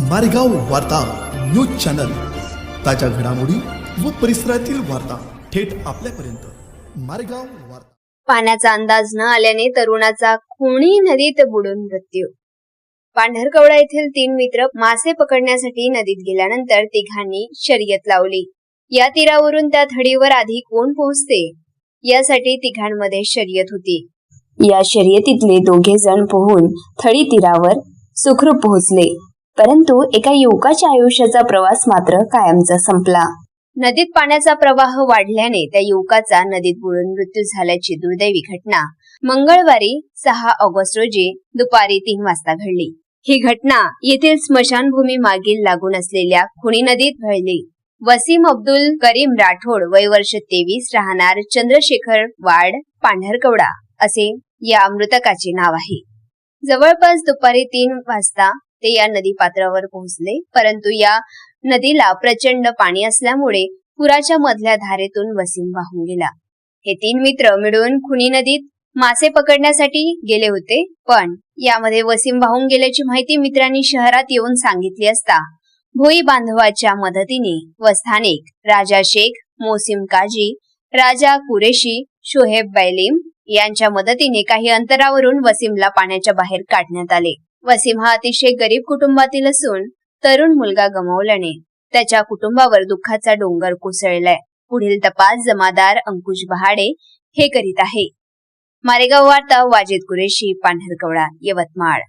मारेगाव वार्ता news channel. ताज्या घडामोडी व परिसरातील वार्ता थेट आपल्यापर्यंत. मारेगाव वार्ता. पाण्याचा अंदाज न आल्याने तरुणाचा खुणी नदीत बुडून मृत्यू. पांढरकवडा येथील तीन मित्र मासे पकडण्यासाठी नदीत गेल्यानंतर तिघांनी शर्यत लावली. या तीरावरून त्या थडीवर आधी कोण पोहोचते? यासाठी तिघांमध्ये शर्यत होती. या शर्यतीतले दोघे जण पोहून थडी तीरावर सुखरूप पोहोचले. परंतु एका युवकाच्या आयुष्याचा प्रवास मात्र कायमचा संपला. नदीत पाण्याचा प्रवाह वाढल्याने त्या युवकाचा नदीत बुडून मृत्यू झाल्याची दुर्दैवी घटना मंगळवारी सहा ऑगस्ट रोजी दुपारी तीन वाजता घडली. ही घटना येथील स्मशानभूमी मागील लागून असलेल्या खुणी नदीत घडली. वसीम अब्दुल करीम राठोड वय वर्ष तेवीस राहणार चंद्रशेखर वाड पांढरकवडा असे या मृतकाचे नाव आहे. जवळपास दुपारी तीन वाजता ते या नदी पात्रावर पोहोचले. परंतु या नदीला प्रचंड पाणी असल्यामुळे पुराच्या मधल्या धारेतून वसीम वाहून गेला. हे तीन मित्र मिळून खुनी नदीत मासे पकडण्यासाठी गेले होते. पण यामध्ये वसीम वाहून गेल्याची माहिती मित्रांनी शहरात येऊन सांगितली असता भोई बांधवाच्या मदतीने व स्थानिक राजा शेख मोसिम काजी राजा कुरेशी शोहेब बैलीम यांच्या मदतीने काही अंतरावरून वसीमला पाण्याच्या बाहेर काढण्यात आले. वसीम हा अतिशय गरीब कुटुंबातील असून तरुण मुलगा गमावल्याने त्याच्या कुटुंबावर दुःखाचा डोंगर कोसळलाय. पुढील तपास जमादार अंकुश बहाडे हे करीत आहे. मारेगाव वार्ता वाजेद कुरेशी पांढरकवडा यवतमाळ.